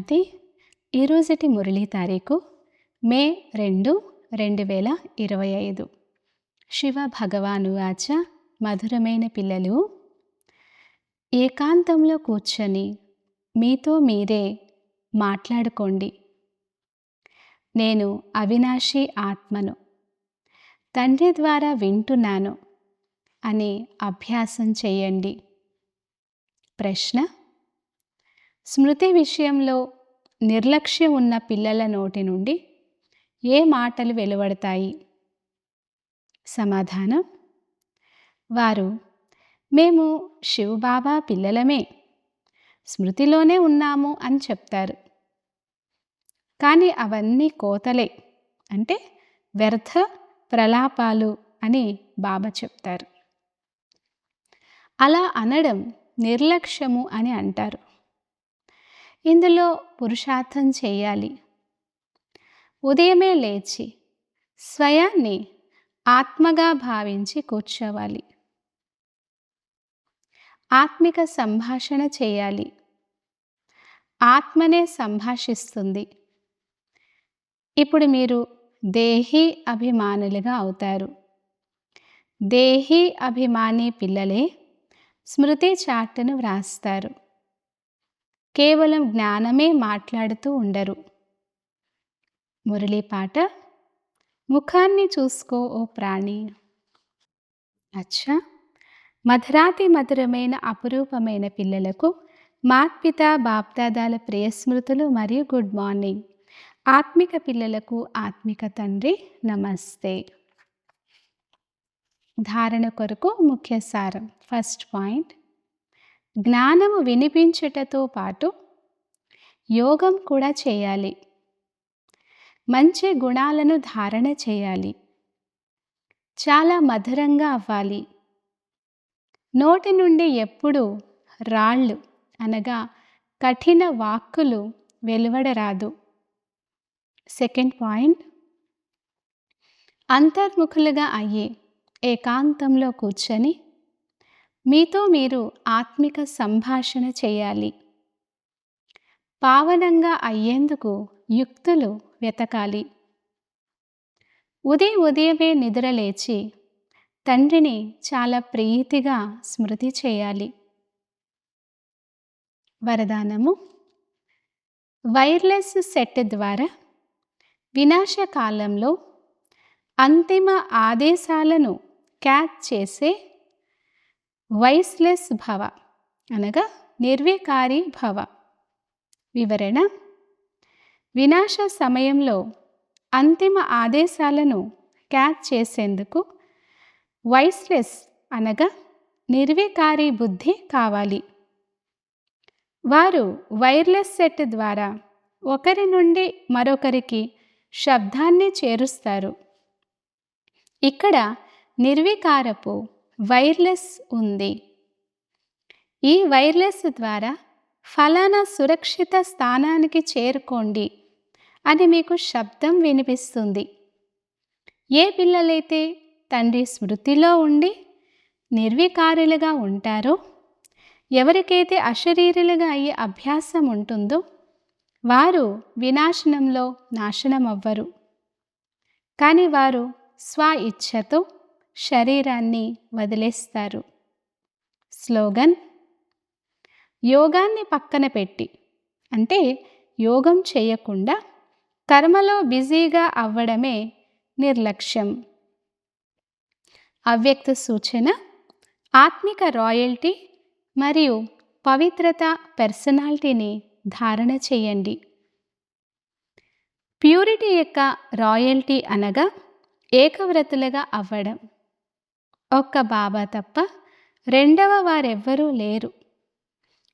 శాంతి ఈరోజుటి మురళీ తారీఖు మే రెండు రెండు వేల ఇరవై ఐదు శివ భగవాను ఆచ మధురమైన పిల్లలు. ఏకాంతంలో కూర్చొని మీతో మీరే మాట్లాడుకోండి. నేను అవినాశి ఆత్మను. తండ్రి ద్వారా వింటున్నాను అని అభ్యాసం చేయండి. ప్రశ్న స్మృతి విషయంలో నిర్లక్ష్యం ఉన్న పిల్లల నోటి నుండి ఏ మాటలు వెలువడతాయి? సమాధానం? వారు మేము శివబాబా పిల్లలమే. స్మృతిలోనే ఉన్నాము అని చెప్తారు. కానీ అవన్నీ కోతలే. అంటే వ్యర్థ ప్రలాపాలు అని బాబా చెప్తారు. అలా అనడం నిర్లక్ష్యము అని అంటారు. ఇందులో పురుషార్థం చేయాలి. ఉదయమే లేచి స్వయాన్ని ఆత్మగా భావించి కూర్చోవాలి. ఆత్మిక సంభాషణ చేయాలి. ఆత్మనే సంభాషిస్తుంది. ఇప్పుడు మీరు దేహీ అభిమానులుగా అవుతారు. దేహీ అభిమాని పిల్లలే స్మృతి చార్టును వ్రాస్తారు. కేవలం జ్ఞానమే మాట్లాడుతూ ఉండరు. మురళీ పాట ముఖాన్ని చూసుకో ఓ ప్రాణి. అచ్చా! మధురాతి మధురమైన అపురూపమైన పిల్లలకు మాత్పిత బాప్దాదాల ప్రియస్మృతులు మరియు గుడ్ మార్నింగ్. ఆత్మిక పిల్లలకు ఆత్మిక తండ్రి నమస్తే. ధారణ కొరకు ముఖ్య సారం ఫస్ట్ పాయింట్. జ్ఞానము వినిపించుటతో పాటు యోగం కూడా చేయాలి. మంచి గుణాలను ధారణ చేయాలి. చాలా మధురంగా అవ్వాలి. నోటి నుండి ఎప్పుడు రాళ్ళు అనగా కఠిన వాక్కులు వెలువడరాదు. Second point. అంతర్ముఖులుగా అయ్యే ఏకాంతంలో కూర్చొని మీతో మీరు ఆత్మిక సంభాషణ చేయాలి. పావనంగా అయ్యేందుకు యుక్తులు వెతకాలి. ఉదయం ఉదయమే నిద్రలేచి తండ్రిని చాలా ప్రీతిగా స్మృతి చేయాలి. వరదానము. వైర్లెస్ సెట్ ద్వారా వినాశకాలంలో అంతిమ ఆదేశాలను క్యాచ్ చేసే వైస్లెస్ భవ అనగా నిర్వికారి భవ వివరణ వినాశ సమయంలో అంతిమ ఆదేశాలను క్యాచ్ చేసేందుకు వైస్లెస్ అనగా నిర్వికారి బుద్ధి కావాలి. వారు వైర్లెస్ సెట్ ద్వారా ఒకరి నుండి మరొకరికి శబ్దాన్ని చేరుస్తారు. ఇక్కడ నిర్వికారపు వైర్లెస్ ఉంది. ఈ వైర్లెస్ ద్వారా ఫలానా సురక్షిత స్థానానికి చేరుకోండి అని మీకు శబ్దం వినిపిస్తుంది. ఏ పిల్లలైతే తండ్రి స్మృతిలో ఉండి నిర్వికారులుగా ఉంటారో ఎవరికైతే అశరీరులుగా అయ్యే అభ్యాసం ఉంటుందో వారు వినాశనంలో నాశనం అవ్వరు కానీ వారు స్వ ఇచ్ఛతో శరీరాన్ని వదిలేస్తారు. స్లోగన్ యోగాన్ని పక్కన పెట్టి. అంటే యోగం చేయకుండా కర్మలో బిజీగా అవ్వడమే నిర్లక్ష్యం. అవ్యక్త సూచన ఆత్మిక రాయల్టీ మరియు పవిత్రత పర్సనాలిటీని ధారణ చేయండి. ప్యూరిటీ యొక్క రాయల్టీ అనగా ఏకవ్రతులుగా అవ్వడం. ఒక్క బాబా తప్ప రెండవ వారెవ్వరూ లేరు.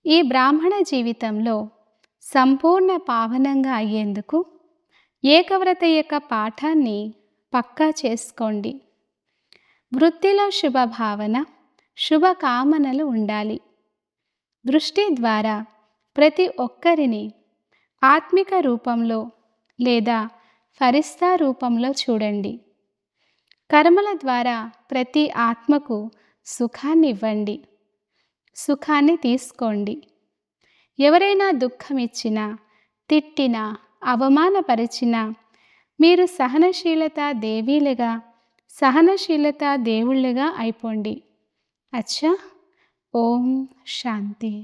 ఈ బ్రాహ్మణ జీవితంలో సంపూర్ణ పావనంగా అయ్యేందుకు ఏకవ్రత యొక్క పాఠాన్ని పక్కా చేసుకోండి. వృత్తిలో శుభభావన శుభకామనలు ఉండాలి. దృష్టి ద్వారా ప్రతి ఒక్కరిని ఆత్మిక రూపంలో లేదా ఫరిస్తా రూపంలో చూడండి. కర్మల ద్వారా ప్రతి ఆత్మకు సుఖాన్ని ఇవ్వండి సుఖాన్ని తీసుకోండి. ఎవరైనా దుఃఖం ఇచ్చినా తిట్టినా అవమానపరిచినా మీరు సహనశీలత దేవీలుగా సహనశీలత దేవుళ్ళుగా అయిపోండి. అచ్చా ఓం శాంతి.